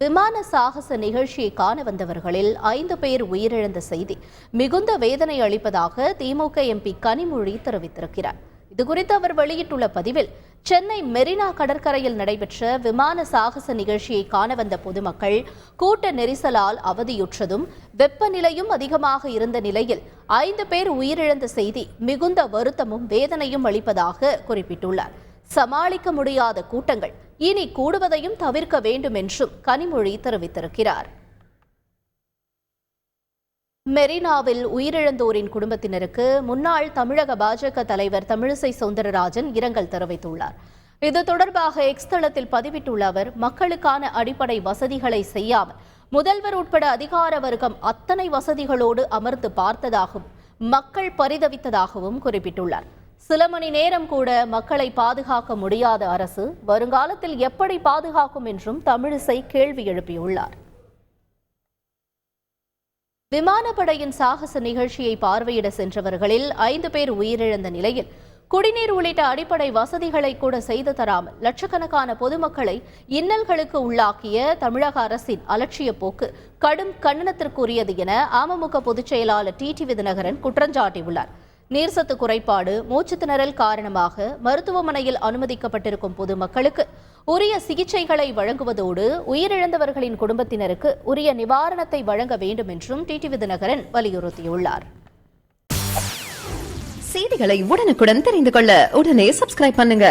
விமான சாகச நிகழ்ச்சியை காண வந்தவர்களில் ஐந்து பேர் உயிரிழந்த செய்தி மிகுந்த வேதனை அளிப்பதாக திமுக எம்பி கனிமொழி தெரிவித்திருக்கிறார். இதுகுறித்து அவர் வெளியிட்டுள்ள பதிவில் சென்னை மெரினா கடற்கரையில் நடைபெற்ற விமான சாகச நிகழ்ச்சியை காண வந்த பொதுமக்கள் கூட்ட நெரிசலால் அவதியுற்றதும் வெப்பநிலையும் அதிகமாக இருந்த நிலையில் ஐந்து பேர் உயிரிழந்த செய்தி மிகுந்த வருத்தமும் வேதனையும் அளிப்பதாக குறிப்பிட்டுள்ளார். சமாளிக்க முடியாத கூட்டங்கள். இனி கூடுவதையும் தவிர்க்க வேண்டும் என்றும் கனிமொழி தெரிவித்திருக்கிறார். மெரினாவில் உயிரிழந்தோரின் குடும்பத்தினருக்கு முன்னாள் தமிழக பாஜக தலைவர் தமிழிசை சவுந்தரராஜன் இரங்கல் தெரிவித்துள்ளார். இது தொடர்பாக எக்ஸ் தளத்தில் பதிவிட்டுள்ள அவர் மக்களுக்கான அடிப்படை வசதிகளை செய்யாமல் முதல்வர் உட்பட அதிகார வர்க்கம் அத்தனை வசதிகளோடு அமர்ந்து பார்த்ததாகவும் மக்கள் பரிதவித்ததாகவும் குறிப்பிட்டுள்ளார். சில மணி நேரம் கூட மக்களை பாதுகாக்க முடியாத அரசு வருங்காலத்தில் எப்படி பாதுகாக்கும் என்றும் தமிழிசை கேள்வி எழுப்பியுள்ளார். விமானப்படையின் சாகச நிகழ்ச்சியை பார்வையிட சென்றவர்களில் ஐந்து பேர் உயிரிழந்த நிலையில் குடிநீர் உள்ளிட்ட அடிப்படை வசதிகளை கூட செய்து தராமல் லட்சக்கணக்கான பொதுமக்களை இன்னல்களுக்கு உள்ளாக்கிய தமிழக அரசின் அலட்சிய போக்கு கடும் கண்டனத்திற்குரியது என அமமுக பொதுச் செயலாளர் டி டி விதிநகரன் குற்றஞ்சாட்டியுள்ளார். நீர்சத்து குறைபாடு மூச்சுத்திணறல் காரணமாக மருத்துவமனையில் அனுமதிக்கப்பட்டிருக்கும் பொதுமக்களுக்கு உரிய சிகிச்சைகளை வழங்குவதோடு உயிரிழந்தவர்களின் குடும்பத்தினருக்கு உரிய நிவாரணத்தை வழங்க வேண்டும் என்றும் டிடி தினகரன் வலியுறுத்தியுள்ளார். செய்திகளை உடனுக்குடன் தெரிந்து கொள்ள உடனே சப்ஸ்கிரைப் பண்ணுங்க.